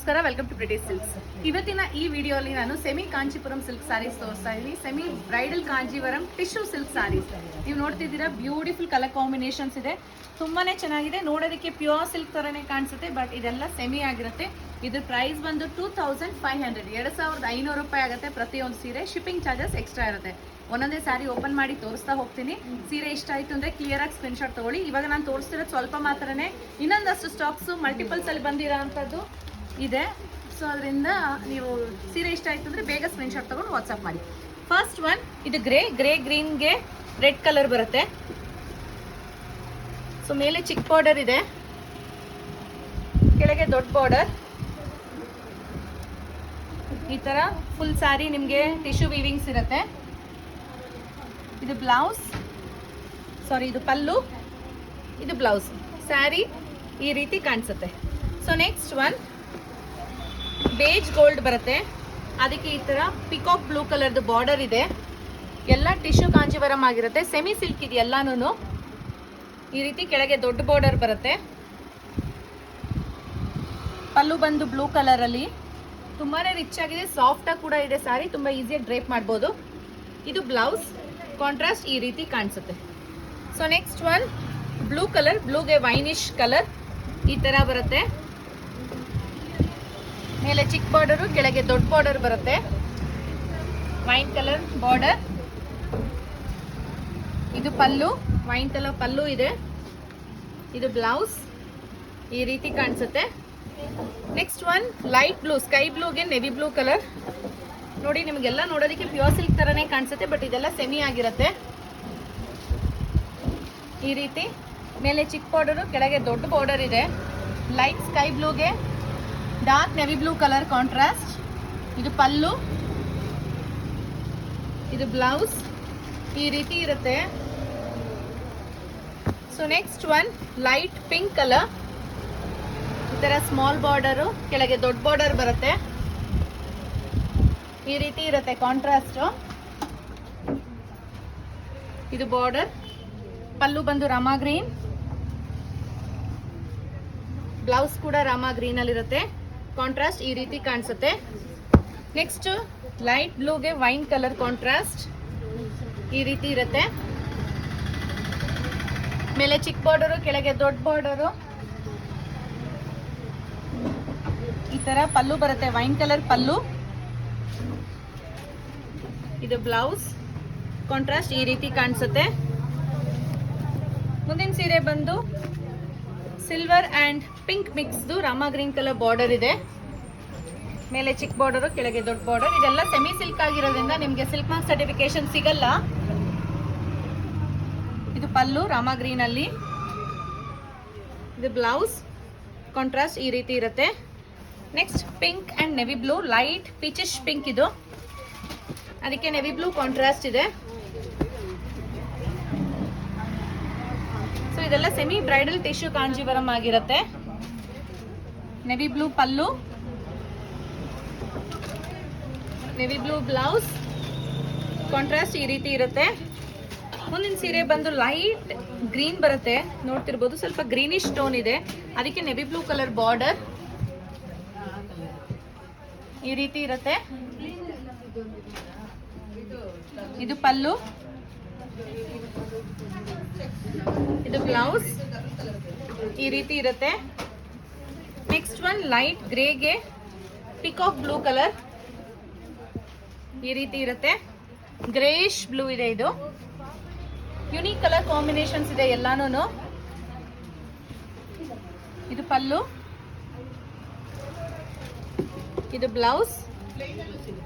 ನಮಸ್ಕಾರ welcome to British silks ಇವತ್ತಿನ ಈ ವಿಡಿಯೋಲಿ ನಾನು ಸೆಮಿ ಕಾಂಚಿಪುರಂ ಸಿಲ್ಕ್ ಸಾರೀಸ್ ತೋರಿಸ್ತಾ ಇದ್ದೀನಿ. Semi bridal Kanjeevaram tissue silk saris ನೀವು ನೋಡ್ತಿದ್ದೀರಾ ಬ್ಯೂಟಿಫುಲ್ ಕಲರ್ ಕಾಂಬಿನೇಷನ್ಸ್ ಇದೆ. ತುಂಬಾನೇ ಚೆನ್ನಾಗಿದೆ. ನೋಡೋದಕ್ಕೆ ಪ್ಯೂರ್ ಸಿಲ್ಕ್ ತರನೇ ಕಾಣಿಸುತ್ತೆ ಬಟ್ ಇದೆಲ್ಲ ಸೆಮಿ ಆಗಿರುತ್ತೆ. ಇದ್ರ ಪ್ರೈಸ್ ಬಂದು ಟೂ ತೌಸಂಡ್ ಫೈವ್ ಹಂಡ್ರೆಡ್ ಎರಡು ಸಾವಿರದ ಐನೂರು ರೂಪಾಯಿ ಆಗುತ್ತೆ ಪ್ರತಿಯೊಂದು ಸೀರೆ. ಶಿಪ್ಪಿಂಗ್ ಚಾರ್ಜಸ್ ಎಕ್ಸ್ಟ್ರಾ ಇರುತ್ತೆ. ಒಂದೊಂದೇ ಸಾರಿ ಓಪನ್ ಮಾಡಿ ತೋರಿಸ್ತಾ ಹೋಗ್ತೀನಿ. ಸೀರೆ ಇಷ್ಟ ಆಯ್ತು ಅಂದ್ರೆ ಕ್ಲಿಯರ್ ಆಗಿ ಸ್ಕ್ರೀನ್ಶಾಟ್ ತಗೊಳ್ಳಿ. ಇವಾಗ ನಾನು ತೋರಿಸ್ತಿರೋದು ಸ್ವಲ್ಪ ಮಾತ್ರನೇ. ಇನ್ನೊಂದಷ್ಟು ಸ್ಟಾಕ್ಸ್ ಮಲ್ಟಿಪಲ್ಸ್ ಅಲ್ಲಿ ಬಂದಿರೋ ಅಂಥದ್ದು. ಇದೆ. ಸೊ ಅದರಿಂದ ನೀವು ಸೀರೆ ಇಷ್ಟ ಆಯ್ತು ಅಂದ್ರೆ ಬೇಗ ಸ್ಕ್ರೀನ್ ಶಾಟ್ ತಗೊಂಡು ವಾಟ್ಸಪ್ ಮಾಡಿ. ಫಸ್ಟ್ ಒನ್ ಇದು ಗ್ರೇ ಗ್ರೇ ಗ್ರೀನ್ಗೆ ರೆಡ್ ಕಲರ್ ಬರುತ್ತೆ. ಸೊ ಮೇಲೆ ಚಿಕ್ಕ ಬಾರ್ಡರ್ ಇದೆ. ಕೆಳಗೆ ದೊಡ್ಡ ಬಾರ್ಡರ್ ಈ ತರ ಫುಲ್ ಸ್ಯಾರಿ ನಿಮಗೆ ಟಿಶ್ಯೂ ವೀವಿಂಗ್ಸ್ ಇರುತ್ತೆ. ಇದು ಬ್ಲೌಸ್ ಸಾರಿ ಇದು ಪಲ್ಲು. ಇದು ಬ್ಲೌಸ್ ಸ್ಯಾರಿ ಈ ರೀತಿ ಕಾಣಿಸುತ್ತೆ. So next one beige gold ಬರುತ್ತೆ. ಅದಕ್ಕೆ ಈ ತರ ಪಿಕಾಕ್ ಬ್ಲೂ ಕಲರ್ದು ಬಾರ್ಡರ್ ಇದೆ. ಎಲ್ಲ ಟಿಶ್ಯೂ ಕಾಂಜಿವರಂ ಆಗಿರುತ್ತೆ. ಸೆಮಿ ಸಿಲ್ಕ್ ಇದೆ ಎಲ್ಲಾನು ಈ ರೀತಿ ಕೆಳಗೆ ದೊಡ್ಡ ಬಾರ್ಡರ್ ಬರುತ್ತೆ. ಪಲ್ಲು ಬಂದು ಬ್ಲೂ ಕಲರ್ ಅಲ್ಲಿ. ತುಂಬಾನೇ ರಿಚ್ ಆಗಿದೆ. ಸಾಫ್ಟ್ ಆಗಿ ಕೂಡ ಇದೆ ಸಾರಿ. ತುಂಬಾ ಈಸಿಯಾಗಿ ಡ್ರೇಪ್ ಮಾಡ್ಬೋದು. ಇದು ಬ್ಲೌಸ್ ಕಾಂಟ್ರಾಸ್ಟ್ ಈ ರೀತಿ ಕಾಣಿಸುತ್ತೆ. So next one blue colour ಬ್ಲೂಗೆ winish colour ಈ ತರ ಬರುತ್ತೆ. ಮೇಲೆ ಚಿಕ್ಕ ಬಾರ್ಡರು ಕೆಳಗೆ ದೊಡ್ಡ ಬಾರ್ಡರ್ ಬರುತ್ತೆ. ವೈನ್ ಕಲರ್ ಬಾರ್ಡರ್ ಇದು ಪಲ್ಲು ವೈನ್ ಕಲರ್ ಪಲ್ಲು ಇದೆ. ಇದು ಬ್ಲೌಸ್ ಈ ರೀತಿ ಕಾಣಿಸುತ್ತೆ. Next one light blue sky ಬ್ಲೂಗೆ navy blue colour ನೋಡಿ, ನಿಮಗೆಲ್ಲ ನೋಡೋದಕ್ಕೆ ಪ್ಯೂರ್ ಸಿಲ್ಕ್ ತರನೇ ಕಾಣಿಸುತ್ತೆ ಬಟ್ ಇದೆಲ್ಲ ಸೆಮಿ ಆಗಿರುತ್ತೆ. ಈ ರೀತಿ. ಮೇಲೆ ಚಿಕ್ಕ ಬಾರ್ಡರು ಕೆಳಗೆ ದೊಡ್ಡ ಬಾರ್ಡರ್ ಇದೆ. Light sky ಬ್ಲೂಗೆ dark navy blue colour contrast ಇದು ಪಲ್ಲು. ಇದು ಬ್ಲೌಸ್ ಈ ರೀತಿ ಇರುತ್ತೆ. So next one light pink colour ಈ ಥರ ಸ್ಮಾಲ್ ಬಾರ್ಡರು ಕೆಳಗೆ ದೊಡ್ಡ ಬಾರ್ಡರ್ ಬರುತ್ತೆ. ಈ ರೀತಿ ಇರುತ್ತೆ ಕಾಂಟ್ರಾಸ್ಟ್ ಇದು ಬಾರ್ಡರ್ ಪಲ್ಲು ಬಂದು ರಾಮಾ ಗ್ರೀನ್ ಬ್ಲೌಸ್ ಕೂಡ ರಾಮಾ ಗ್ರೀನ್ ಅಲ್ಲಿ ಇರುತ್ತೆ ಕಾಂಟ್ರಾಸ್ಟ್ ಈ ರೀತಿ ಕಾಣಿಸುತ್ತೆ. ನೆಕ್ಸ್ಟ್ ಲೈಟ್ ಬ್ಲೂಗೆ ವೈನ್ ಕಲರ್ ಕಾಂಟ್ರಾಸ್ಟ್ ಈ ರೀತಿ ಇರುತ್ತೆ. ಮೇಲೆ ಚಿಕ್ಕ ಬಾರ್ಡರು ಕೆಳಗೆ ದೊಡ್ಡ ಬಾರ್ಡರು ಈ ತರ ಪಲ್ಲು ಬರುತ್ತೆ ವೈನ್ ಕಲರ್ ಪಲ್ಲು. ಇದು ಬ್ಲೌಸ್ ಕಾಂಟ್ರಾಸ್ಟ್ ಈ ರೀತಿ ಕಾಣಿಸುತ್ತೆ. ಮುಂದಿನ ಸೀರೆ ಬಂದು ಸಿಲ್ವರ್ ಆ್ಯಂಡ್ ಪಿಂಕ್ ಮಿಕ್ಸ್ದು ರಾಮ ಗ್ರೀನ್ ಕಲರ್ ಬಾರ್ಡರ್ ಇದೆ. ಮೇಲೆ ಚಿಕ್ಕ ಬಾರ್ಡರು ಕೆಳಗೆ ದೊಡ್ಡ ಬಾರ್ಡರ್ ಇದೆಲ್ಲ ಸೆಮಿ ಸಿಲ್ಕ್ ಆಗಿರೋದ್ರಿಂದ ನಿಮಗೆ ಸಿಲ್ಕ್ ಮಾರ್ಕ್ ಸರ್ಟಿಫಿಕೇಶನ್ ಸಿಗಲ್ಲ. ಇದು ಪಲ್ಲು ರಾಮ ಗ್ರೀನಲ್ಲಿ ಇದು ಬ್ಲೌಸ್ ಕಾಂಟ್ರಾಸ್ಟ್ ಈ ರೀತಿ ಇರುತ್ತೆ. Next pink and navy blue light peachish pink ಇದು. ಅದಕ್ಕೆ ನೆವಿ ಬ್ಲೂ ಕಾಂಟ್ರಾಸ್ಟ್ ಇದೆ. ಇದೆಲ್ಲ ಸೆಮಿ ಬ್ರೈಡಲ್ ಟಿಶ್ಯೂ ಕಾಂಜೀವರಂ ಆಗಿರುತ್ತೆ. Navy blue pallu. Navy blue blouse contrast ಈ ರೀತಿ ಇರುತ್ತೆ. ಮುಂದಿನ ಸೀರೆ ಬಂದು ಲೈಟ್ ಗ್ರೀನ್ ಬರುತ್ತೆ. ನೋಡ್ತಿರ್ಬೋದು, ಸ್ವಲ್ಪ ಗ್ರೀನಿಶ್ ಸ್ಟೋನ್ ಇದೆ. ಅದಕ್ಕೆ ನೆವಿ ಬ್ಲೂ ಕಲರ್ ಬಾರ್ಡರ್ ಈ ರೀತಿ ಇರುತ್ತೆ. ಇದು ಪಲ್ಲು. ಇದು ಬ್ಲೌಸ್ ಈ ರೀತಿ ಇರುತ್ತೆ. ನೆಕ್ಸ್ಟ್ ಒನ್ ಲೈಟ್ ಗ್ರೇಗೆ ಪಿಕಾಕ್ ಬ್ಲೂ ಕಲರ್ ಈ ರೀತಿ ಇರುತ್ತೆ. ಗ್ರೇಷ್ ಬ್ಲೂ ಇದೆ ಇದು. ಯುನೀಕ್ ಕಲರ್ ಕಾಂಬಿನೇಷನ್ಸ್ ಇದೆ ಎಲ್ಲಾನು ಇದು ಪಲ್ಲು. ಇದು ಬ್ಲೌಸ್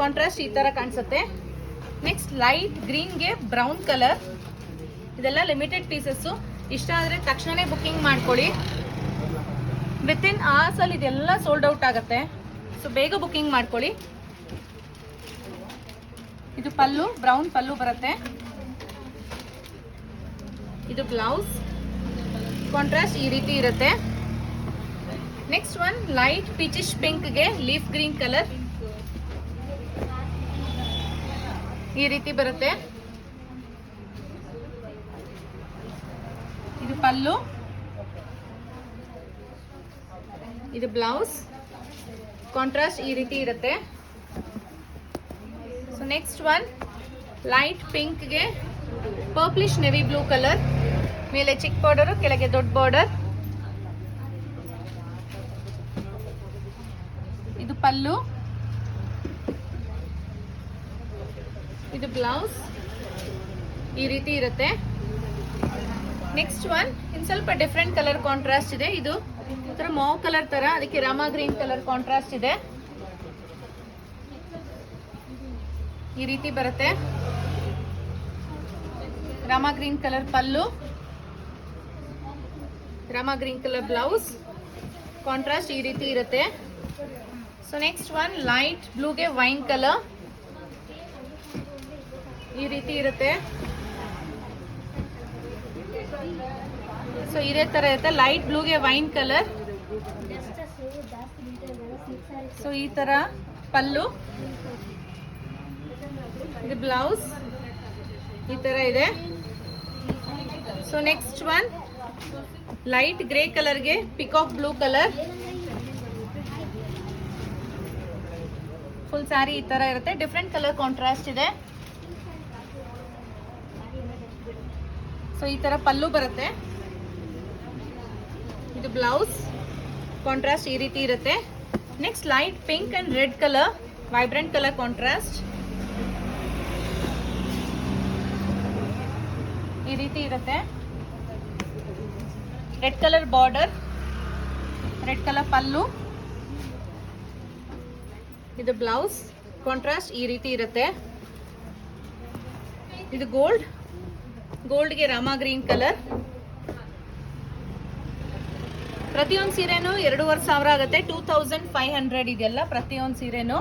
ಕಾಂಟ್ರಾಸ್ಟ್ ಈ ತರ ಕಾಣಿಸುತ್ತೆ. ನೆಕ್ಸ್ಟ್ ಲೈಟ್ ಗ್ರೀನ್ಗೆ ಬ್ರೌನ್ ಕಲರ್ ಇದೆಲ್ಲ ಲಿಮಿಟೆಡ್ ಪೀಸಸ್ಸು ಇಷ್ಟ ಆದರೆ ತಕ್ಷಣವೇ ಬುಕ್ಕಿಂಗ್ ಮಾಡ್ಕೊಳ್ಳಿ. ವಿತಿನ್ ಅವರ್ಸಲ್ಲಿ ಇದೆಲ್ಲ ಸೋಲ್ಡ್ ಔಟ್ ಆಗುತ್ತೆ. ಸೊ ಬೇಗ ಬುಕ್ಕಿಂಗ್ ಮಾಡ್ಕೊಳ್ಳಿ. ಇದು ಪಲ್ಲು ಬ್ರೌನ್ ಪಲ್ಲು ಬರುತ್ತೆ. ಇದು ಬ್ಲೌಸ್ ಕಾಂಟ್ರಾಸ್ಟ್ ಈ ರೀತಿ ಇರುತ್ತೆ. ನೆಕ್ಸ್ಟ್ ಒನ್ ಲೈಟ್ ಪಿಚಿಶ್ ಪಿಂಕ್ಗೆ ಲೀಫ್ ಗ್ರೀನ್ ಕಲರ್ ಈ ರೀತಿ ಬರುತ್ತೆ. ಪಲ್ಲು ಇದು ಬ್ಲೌಸ್ ಕಾಂಟ್ರಾಸ್ಟ್ ಈ ರೀತಿ ಇರುತ್ತೆ ಸೊ ನೆಕ್ಸ್ಟ್ ಒನ್ ಲೈಟ್ ಪಿಂಕ್ಗೆ ಪರ್ಪ್ಲಿಶ್ ನೆವಿ ಬ್ಲೂ ಕಲರ್ ಮೇಲೆ ಚಿಕ್ಕ ಬಾರ್ಡರ್ ಕೆಳಗೆ ದೊಡ್ಡ ಬಾರ್ಡರ್ ಇದು ಪಲ್ಲು. ಇದು ಬ್ಲೌಸ್. ಈ ರೀತಿ ಇರುತ್ತೆ. ನೆಕ್ಸ್ಟ್ ಒನ್ ಇನ್ ಸ್ವಲ್ಪ ಡಿಫ್ರೆಂಟ್ ಕಲರ್ ಕಾಂಟ್ರಾಸ್ಟ್ ಇದೆ. ಇದು ಒಂಥರ ಮಾವ್ ಕಲರ್ ತರ, ಅದಕ್ಕೆ ರಾಮ ಗ್ರೀನ್ ಕಲರ್ ಕಾಂಟ್ರಾಸ್ಟ್ ಇದೆ. ಈ ರೀತಿ ಬರುತ್ತೆ. Rama green colour pallu. Rama green colour blouse contrast ಈ ರೀತಿ ಇರುತ್ತೆ. ಸೊ ನೆಕ್ಸ್ಟ್ ಒನ್ ಲೈಟ್ ಬ್ಲೂಗೆ ವೈನ್ ಕಲರ್ ಈ ರೀತಿ ಇರುತ್ತೆ. ಸೊ ಇದೇ ತರ ಇರುತ್ತೆ. ಲೈಟ್ ಬ್ಲೂಗೆ ವೈನ್ ಕಲರ್ ಸೊ ಈ ತರ ಪಲ್ಲು. ಇದು ಬ್ಲೌಸ್ ಈ ತರ ಇದೆ. So next one light grey ಕಲರ್ಗೆ peacock blue colour full sari ಈ ತರ ಇರುತ್ತೆ. ಡಿಫ್ರೆಂಟ್ ಕಲರ್ ಕಾಂಟ್ರಾಸ್ಟ್ ಇದೆ. ಸೊ ಈ ತರ ಪಲ್ಲು ಬರುತ್ತೆ. ಇದು ಬ್ಲೌಸ್ ಕಾಂಟ್ರಾಸ್ಟ್ ಈ ರೀತಿ ಇರುತ್ತೆ. Next light pink and red colour vibrant colour contrast ಈ ರೀತಿ ಇರುತ್ತೆ. Red colour border red colour pallu. ಇದು ಬ್ಲೌಸ್ ಕಾಂಟ್ರಾಸ್ಟ್ ಈ ರೀತಿ ಇರುತ್ತೆ. ಇದು ಗೋಲ್ಡ್ ಗೋಲ್ಡ್ಗೆ ರಾಮ ಗ್ರೀನ್ ಕಲರ್. ಪ್ರತಿಯೊಂದು ಸೀರೆನೂ ಎರಡೂವರೆ ಸಾವಿರ ಆಗುತ್ತೆ. ಟೂ ತೌಸಂಡ್ ಫೈವ್ ಹಂಡ್ರೆಡ್ ಇದೆಯಲ್ಲ ಪ್ರತಿಯೊಂದು ಸೀರೆನೂ.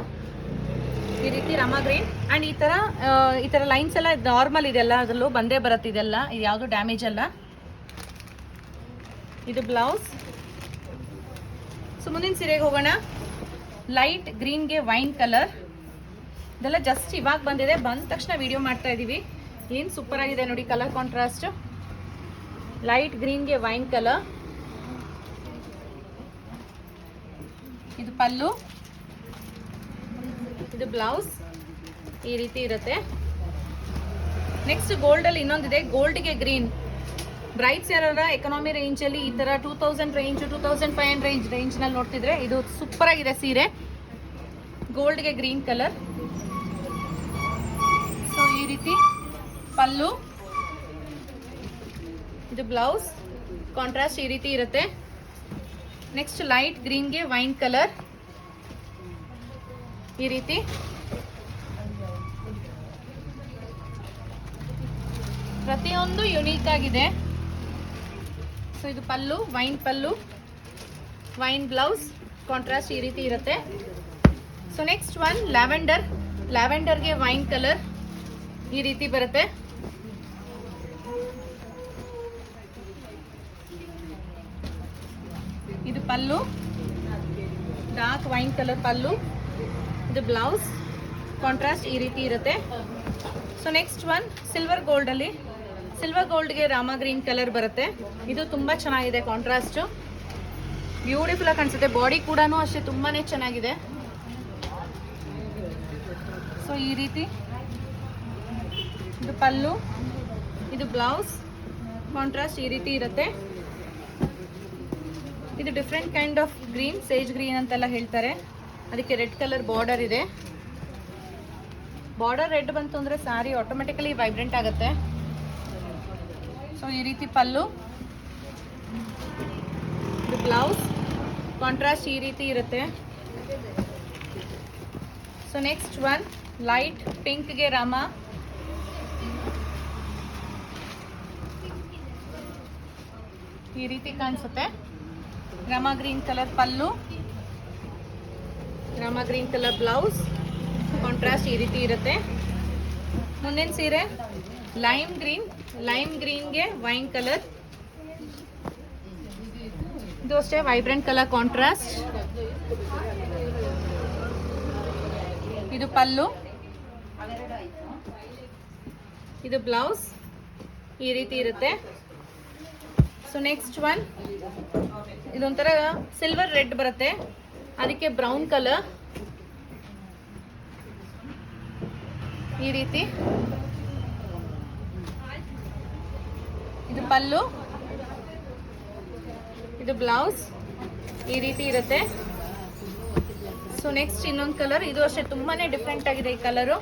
ಈ ರೀತಿ ರಾಮ ಗ್ರೀನ್. ಆ್ಯಂಡ್ ಈ ಥರ ಈ ಥರ ಲೈನ್ಸ್ ಎಲ್ಲ ನಾರ್ಮಲ್ ಇದೆಲ್ಲ ಅದರಲ್ಲೂ ಬಂದೇ ಬರುತ್ತೆ ಇದೆಲ್ಲ. ಇದು ಯಾವುದು ಡ್ಯಾಮೇಜ್ ಅಲ್ಲ. ಇದು ಬ್ಲೌಸ್. ಸೊ, ಮುಂದಿನ ಸೀರೆಗೆ ಹೋಗೋಣ. ಲೈಟ್ ಗ್ರೀನ್ಗೆ ವೈನ್ ಕಲರ್. ಇದೆಲ್ಲ ಜಸ್ಟ್ ಇವಾಗ ಬಂದಿದೆ. ಬಂದ ತಕ್ಷಣ ವಿಡಿಯೋ ಮಾಡ್ತಾ ಇದ್ದೀವಿ ಏನು ಸೂಪರ್ ಆಗಿದೆ ನೋಡಿ ಕಲರ್ ಕಾಂಟ್ರಾಸ್ಟ್ ಲೈಟ್ ಗ್ರೀನ್ಗೆ ವೈನ್ ಕಲರ್ ಇದು ಪಲ್ಲು. ಇದು ಬ್ಲೌಸ್ ಈ ರೀತಿ ಇರುತ್ತೆ. ನೆಕ್ಸ್ಟ್ ಗೋಲ್ಡಲ್ಲಿ ಇನ್ನೊಂದಿದೆ. ಗೋಲ್ಡ್ಗೆ ಗ್ರೀನ್ ಬ್ರೈಟ್ಸ್ ಯಾರ ಎಕನಾಮಿ ರೇಂಜಲ್ಲಿ ಈ ಥರ two thousand range two thousand five hundred range ರೇಂಜ್ನಲ್ಲಿ ನೋಡ್ತಿದ್ರೆ ಇದು ಸೂಪರ್ ಆಗಿದೆ ಸೀರೆ. ಗೋಲ್ಡ್ಗೆ ಗ್ರೀನ್ ಕಲರ್ ಸೊ ಈ ರೀತಿ. ಪಲ್ಲು, ಇದು ಬ್ಲೌಸ್ ಕಾಂಟ್ರಾಸ್ಟ್ ಈ ರೀತಿ ಇರುತ್ತೆ. ನೆಕ್ಸ್ಟ್ ಲೈಟ್ ಗ್ರೀನ್ಗೆ ವೈನ್ ಕಲರ್ ಈ ರೀತಿ. ಪ್ರತಿಯೊಂದು ಯುನೀಕ್ ಆಗಿದೆ. ಸೊ ಇದು pallu wine pallu wine blouse contrast ಈ ರೀತಿ ಇರುತ್ತೆ. ಸೊ ನೆಕ್ಸ್ಟ್ ಒನ್ ಲ್ಯಾವೆಂಡರ್ ಲ್ಯಾವೆಂಡರ್ಗೆ ವೈನ್ ಕಲರ್ ಈ ರೀತಿ ಬರುತ್ತೆ. Pallu dark wine colour pallu ಇದು ಬ್ಲೌಸ್ ಕಾಂಟ್ರಾಸ್ಟ್ ಈ ರೀತಿ ಇರುತ್ತೆ ಸೊ ನೆಕ್ಸ್ಟ್ ಒನ್ ಸಿಲ್ವರ್ ಗೋಲ್ಡಲ್ಲಿ ಸಿಲ್ವರ್ ಗೋಲ್ಡ್ಗೆ ರಾಮ ಗ್ರೀನ್ ಕಲರ್ ಬರುತ್ತೆ. ಇದು ತುಂಬ ಚೆನ್ನಾಗಿದೆ ಕಾಂಟ್ರಾಸ್ಟು ಬ್ಯೂಟಿಫುಲ್ ಆಗಿ ಕಾಣಿಸುತ್ತೆ. ಬಾಡಿ ಕೂಡ ಅಷ್ಟೇ ತುಂಬಾ ಚೆನ್ನಾಗಿದೆ. ಸೊ ಈ ರೀತಿ. ಇದು ಪಲ್ಲು. ಇದು ಬ್ಲೌಸ್ ಕಾಂಟ್ರಾಸ್ಟ್ ಈ ರೀತಿ ಇರುತ್ತೆ. ಇದು different kind of green sage green ಅಂತೆಲ್ಲ ಹೇಳ್ತಾರೆ. ಅದಕ್ಕೆ ರೆಡ್ ಕಲರ್ ಬಾರ್ಡರ್ ಇದೆ. ಬಾರ್ಡರ್ ರೆಡ್ ಬಂತು ಅಂದರೆ ಸಾರಿ ಆಟೋಮೆಟಿಕಲಿ ವೈಬ್ರೆಂಟ್ ಆಗುತ್ತೆ. ಸೊ ಈ ರೀತಿ ಪಲ್ಲು, ಇದು ಬ್ಲೌಸ್ ಕಾಂಟ್ರಾಸ್ಟ್ ಈ ರೀತಿ ಇರುತ್ತೆ. ಸೊ ನೆಕ್ಸ್ಟ್ ಒನ್ ಲೈಟ್ ಪಿಂಕ್ಗೆ ರಾಮ. ಈ ರೀತಿ ಕಾಣಿಸುತ್ತೆ. ರಾಮ ಗ್ರೀನ್ ಕಲರ್ ಪಲ್ಲು ಗ್ರಾಮ ಗ್ರೀನ್ ಕಲರ್ ಬ್ಲೌಸ್ ಕಾಂಟ್ರಾಸ್ಟ್ ಈ ರೀತಿ ಇರುತ್ತೆ. ಮುಂದಿನ ಸೀರೆ ಲೈಮ್ ಗ್ರೀನ್ ಲೈಮ್ ಗ್ರೀನ್ಗೆ ವೈನ್ ಕಲರ್ ಇದು ಅಷ್ಟೇ ವೈಬ್ರೆಂಟ್ ಕಲರ್ ಕಾಂಟ್ರಾಸ್ಟ್ ಇದು ಪಲ್ಲು ಇದು ಬ್ಲೌಸ್ ಈ ರೀತಿ ಇರುತ್ತೆ. ಸೊ ನೆಕ್ಸ್ಟ್ ಒನ್ ಇದೊಂಥರ ಸಿಲ್ವರ್ ರೆಡ್ ಬರುತ್ತೆ. ಅದಕ್ಕೆ ಬ್ರೌನ್ ಕಲರ್ ಈ ರೀತಿ. ಇದು ಪಲ್ಲು. ಇದು ಬ್ಲೌಸ್ ಈ ರೀತಿ ಇರುತ್ತೆ. ಸೊ ನೆಕ್ಸ್ಟ್ ಇನ್ನೊಂದು ಕಲರ್ ಇದು ಅಷ್ಟೇ ತುಂಬಾನೇ ಡಿಫ್ರೆಂಟ್ ಆಗಿದೆ ಈ ಕಲರು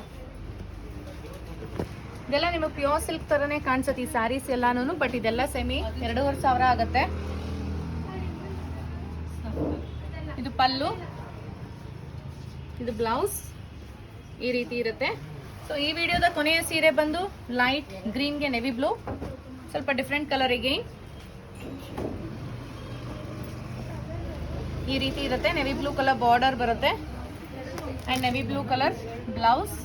ಇದೆಲ್ಲ ನಿಮಗೆ ಪ್ಯೂರ್ ಸಿಲ್ಕ್ ತರನೇ ಕಾಣಿಸುತ್ತೆ ಈ ಸ್ಯಾರೀಸ್ ಎಲ್ಲಾನು ಬಟ್ ಇದೆಲ್ಲ ಸೆಮಿ ಎರಡೂವರೆ ಸಾವಿರ ಆಗುತ್ತೆ. ಇದು ಪಲ್ಲು. ಇದು ಬ್ಲೌಸ್ ಈ ರೀತಿ ಇರುತ್ತೆ. ಸೊ ಈ ವಿಡಿಯೋದ ಕೊನೆಯ ಸೀರೆ ಬಂದು ಲೈಟ್ ಗ್ರೀನ್ಗೆ ನೆವಿ ಬ್ಲೂ ಸ್ವಲ್ಪ ಡಿಫ್ರೆಂಟ್ ಕಲರಿಗೆ ಈ ರೀತಿ ಇರುತ್ತೆ. ನೆವಿ ಬ್ಲೂ ಕಲರ್ ಬಾರ್ಡರ್ ಬರುತ್ತೆ. And navy blue colour blouse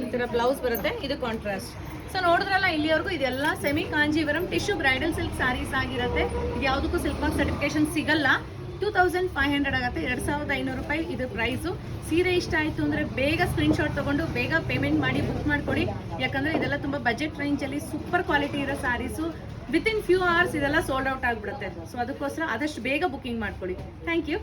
ಈ ತರ ಬ್ಲೌಸ್ ಬರುತ್ತೆ. ಇದು ಕಾಂಟ್ರಾಸ್ಟ್ ಸೊ ನೋಡಿದ್ರಲ್ಲ, ಇಲ್ಲಿವರೆಗೂ ಇದೆಲ್ಲ semi Kanjeevaram tissue bridal silk saris ಆಗಿರುತ್ತೆ. ಇದು ಯಾವುದಕ್ಕೂ ಸಿಲ್ಕ್ ಸರ್ಟಿಫಿಕೇಶನ್ ಸಿಗಲ್ಲ. ಟೂ ತೌಸಂಡ್ ಫೈವ್ ಹಂಡ್ರೆಡ್ ಆಗುತ್ತೆ. ಎರಡು ಸಾವಿರದ ಐನೂರು ರೂಪಾಯಿ ಇದು ಪ್ರೈಸು ಸೀರೆ ಇಷ್ಟ ಆಯಿತು ಅಂದರೆ ಬೇಗ ಸ್ಕ್ರೀನ್ಶಾಟ್ ತೊಗೊಂಡು ಬೇಗ ಪೇಮೆಂಟ್ ಮಾಡಿ ಬುಕ್ ಮಾಡಿಕೊಡಿ. ಯಾಕಂದರೆ ಇದೆಲ್ಲ ತುಂಬ ಬಜೆಟ್ ರೇಂಜಲ್ಲಿ ಸೂಪರ್ ಕ್ವಾಲಿಟಿ ಇರೋ ಸಾರೀಸು ವಿತಿನ್ ಫ್ಯೂ ಅವರ್ಸ್ ಇದೆಲ್ಲ ಸೋಲ್ಡ್ ಔಟ್ ಆಗಿಬಿಡುತ್ತೆ. ಸೊ ಅದಕ್ಕೋಸ್ಕರ ಆದಷ್ಟು ಬೇಗ ಬುಕಿಂಗ್ ಮಾಡ್ಕೊಳ್ಳಿ ಥ್ಯಾಂಕ್ ಯು